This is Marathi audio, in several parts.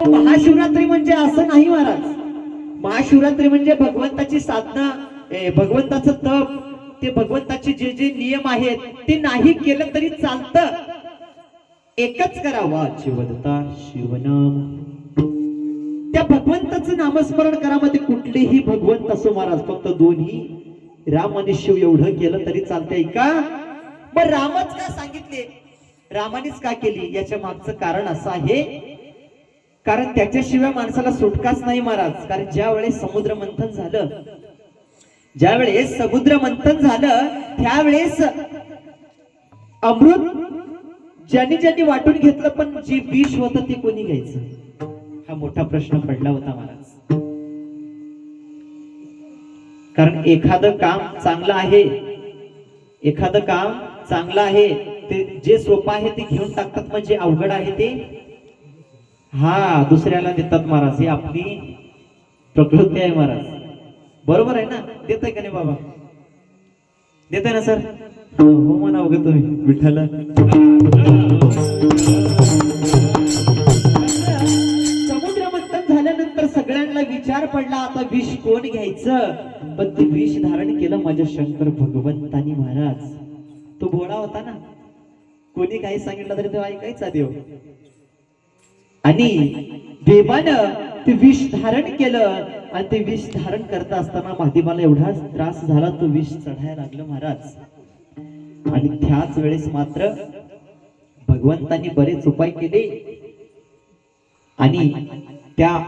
महाशिवरात्री म्हणजे असं नाही महाराज. महाशिवरात्री म्हणजे भगवंताची साधना भगवंताचं तप ते भगवंताचे जे जे नियम आहेत ते नाही केलं तरी चालतं. एकच करावा शिवदत्ता शिवनाम. त्या भगवंताचं नामस्मरण करा मग ते कुठलेही भगवंत असो महाराज फक्त दोन्ही. राम आणि शिव एवढं केलं तरी चालतंय का? मग रामच का सांगितले? रामानेच का केली? याच्या मागचं कारण असं आहे कारण त्याच्याशिवाय माणसाला सुटकाच नाही महाराज. कारण ज्या वेळेस समुद्र मंथन झालं ज्या वेळेस समुद्र मंथन झालं त्यावेळेस अमृत ज्यांनी ज्यांनी वाटून घेतलं पण जे विष होतं ते कोणी घ्यायचं? हा मोठा प्रश्न पडला होता महाराज. कारण एखादं काम चांगलं आहे एखादं काम चांगलं आहे ते जे सोपं आहे ते घेऊन टाकतात म्हणजे अवघड आहे ते हा दुसऱ्याला देतात महाराज. ही आपली प्रकृती आहे महाराज. बरोबर आहे ना? देत आहे का नाही बाबा? देत आहे ना सर? हो म्हणा वगैरे तुम्ही. मंथन झाल्यानंतर सगळ्यांना विचार पडला आता विष कोण घ्यायचं? पण ते विष धारण केलं माझ्या शंकर भगवंतानी महाराज. तो भोळा होता ना? कोणी काही सांगितलं तरी तो ऐकायचा देव. आणि देवानं ते विष धारण केलं आणि ते विष धारण करत असताना महादेवाला एवढा त्रास झाला तो विष चढायला लागलं महाराज. आणि त्याच वेळेस मात्र भगवंतांनी बरेच उपाय केले. आणि त्या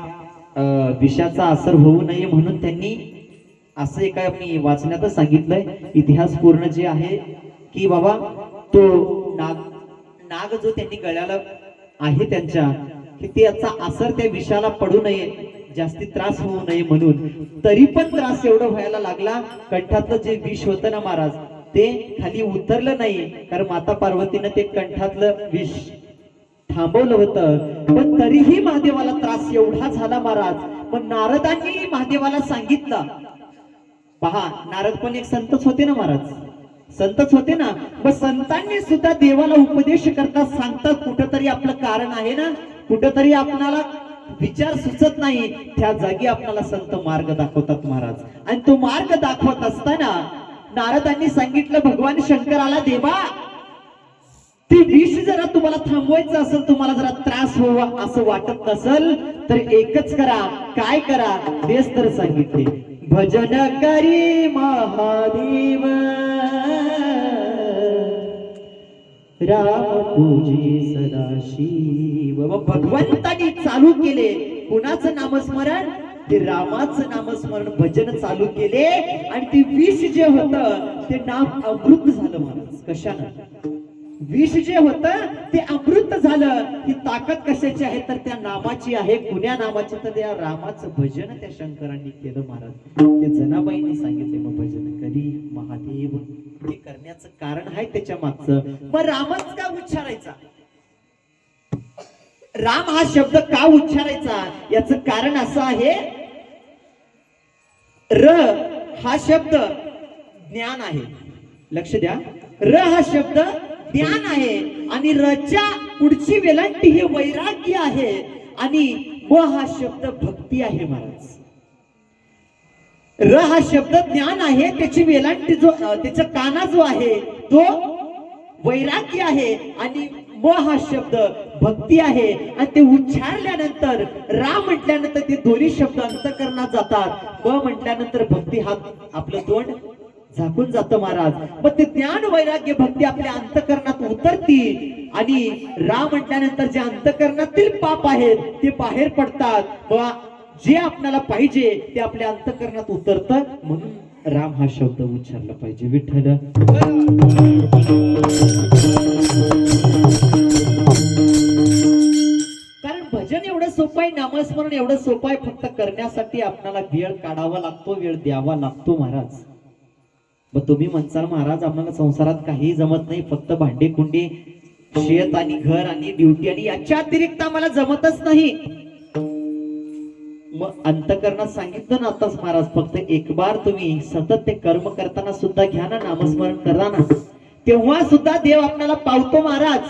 अं, विषाचा असर होऊ नये म्हणून त्यांनी असं एका मी वाचण्यातच सांगितलंय इतिहास पूर्ण जे आहे की बाबा तो नाग नाग जो त्यांनी गळ्याला आहे त्यांच्या की त्याचा असर त्या विषाला पडू नये जास्ती त्रास होऊ नये म्हणून. तरी पण त्रास एवढं व्हायला लागला कंठातलं जे विष होतं ना महाराज ते खाली उतरलं नाही कारण माता पार्वतीनं ते कंठातलं विष थांबवलं होतं. पण तरीही महादेवाला त्रास एवढा झाला महाराज पण नारदांनी महादेवाला सांगितलं. पहा नारद पण एक संतच होते ना महाराज? संतच होते ना? मग संतांनी सुद्धा देवाला उपदेश करता सांगतात कुठंतरी आपलं कारण आहे ना? कुठंतरी आपणाला विचार सुचत नाही. त्या जागी आपल्याला संत मार्ग दाखवतात महाराज. आणि तो मार्ग दाखवत असताना नारदांनी सांगितलं भगवान शंकराला देवा. ती विष जरा तुम्हाला थांबवायचं असेल तुम्हाला जरा त्रास व्हावा असं वाटत नसेल तर एकच करा. काय करा? तेच तर सांगितले. भजन करी महादेव. राम पूजी सदाशिव भगवंतानी चालू केले. कुणाचं नामस्मरण? ते रामाचं नामस्मरण भजन चालू केले आणि ते विष जे होत ते नाम अमृत झालं महाराज. कशानं? विष जे होत ते अमृत झालं. ही ताकद कशाची आहे? तर त्या नामाची आहे. कुण्या नामाची? तर त्या रामाचं भजन त्या शंकरांनी केलं महाराज. ते जनाबाईंनी सांगितले मग भजन करी महादेव. हे करण्याचं कारण आहे त्याच्या मागचं. मग रामच का उच्चारायचा? राम हा शब्द का उच्चारायचा? याच कारण असं आहे र हा शब्द ज्ञान आहे. लक्ष द्या. र हा शब्द ज्ञान आहे. आणि रचा पुढची वेलांटी ही वैराग्य आहे. आणि म हा शब्द भक्ती आहे महाराज. र हा शब्द ज्ञान आहे. त्याची वेलांटी जो त्याचा काना जो आहे तो वैराग्य आहे. आणि व हा शब्द भक्ती आहे. आणि ते उच्चारल्यानंतर रा म्हटल्यानंतर ते दोन्ही शब्द अंतकरणात जातात. ब म्हटल्यानंतर भक्ती हा आपलं तोंड झाकून जातं महाराज. मग ते ज्ञान वैराग्य भक्ती आपल्या अंतकरणात उतरती आणि राम म्हटल्यानंतर जे अंतकरणातील पाप आहेत ते बाहेर पडतात. व जे आपल्याला पाहिजे ते आपल्या अंतकरणात उतरत. म्हणून राम हा शब्द उच्चारला पाहिजे. विठ्ठल. कारण भजन एवढं सोपं आहे नामस्मरण एवढं सोपं आहे फक्त करण्यासाठी आपल्याला वेळ काढावा लागतो वेळ द्यावा लागतो महाराज. मग तुम्ही म्हणसाल महाराज आम्हाला संसारात काही जमत नाही फक्त भांडे कुंडी शेत आणि घर आणि ड्युटी आणि याच्या अतिरिक्त आम्हाला जमतच नाही. मग अंतकरणात सांगितलं ना आताच महाराज फक्त एक बार तुम्ही सतत ते कर्म करताना सुद्धा घ्या ना नामस्मरण करा ना. तेव्हा सुद्धा देव आपल्याला पावतो महाराज.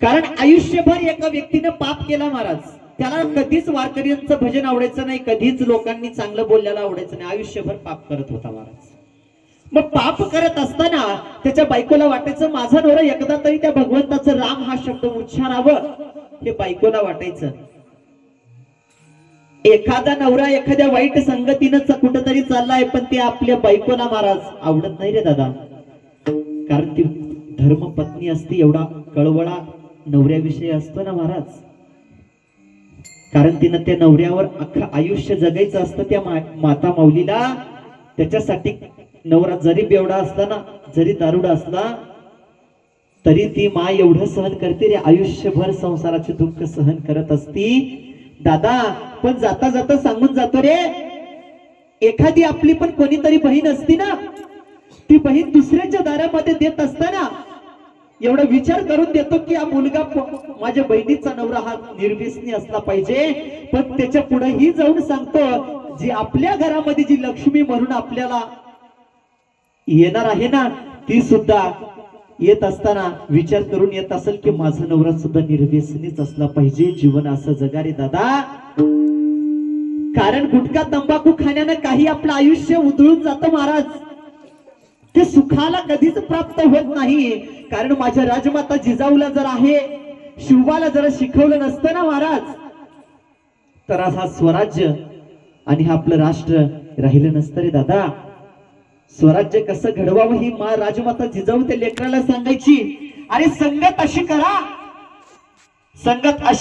कारण आयुष्यभर एका व्यक्तीनं पाप केला महाराज. त्याला कधीच वारकऱ्यांचं भजन आवडायचं नाही कधीच लोकांनी चांगलं बोलल्याला आवडायचं नाही. आयुष्यभर पाप करत होता महाराज. मग पाप करत असताना त्याच्या बायकोला वाटायचं माझा नवरा एकदा तरी त्या भगवंताचं राम हा शब्द उच्चारावं. हे बायकोला वाटायचं. एखादा नवरा एखाद्या वाईट संगतीनं कुठंतरी चाललाय पण ते आपल्या बायकोला महाराज आवडत नाही रे दादा. कारण ती धर्मपत्नी असते एवढा कळवळा नवऱ्याविषयी असतो ना महाराज. कारण तिनं त्या नवऱ्यावर अख्खं आयुष्य जगायचं असतं त्या मा- माता माऊलीला. त्याच्यासाठी नवरा जरी बेवडा असला ना जरी दारुडा असला तरी ती मा एवढं सहन करते रे. आयुष्यभर संसाराचे दुःख सहन करत असती. दादा पण जाता जाता सांगून जातो रे. एखादी आपली पण कोणीतरी बहीण असती ना ती बहीण दुसऱ्याच्या दारामध्ये देत असताना एवढा विचार करून देतो की हा मुलगा माझ्या बहिणीचा नवरा हा निर्व्यसनी असला पाहिजे. पण त्याच्या पुढेही जाऊन सांगतो जी आपल्या घरामध्ये जी लक्ष्मी म्हणून आपल्याला येणार आहे ना ती सुद्धा येत असताना विचार करून येत असेल की माझा नवरा सुद्धा निर्व्यसनीच असला पाहिजे जीवन असं जगा रे दादा. कारण गुटखा तंबाखू खाण्यानं काही आपलं आयुष्य उधळून जातं महाराज. ते सुखाला कधीच प्राप्त होत नाही. कारण माझ्या राजमाता जिजाऊला जर आहे शिवबाला जरा शिकवलं नसतं ना महाराज तर आज हा स्वराज्य आणि हा आपलं राष्ट्र राहिलं नसतं रे दादा. स्वराज्य कसं घडवावं ही मा राजमाता जिजाऊ त्या लेकराला सांगायची. आणि संगत अशी करा. संगत अशी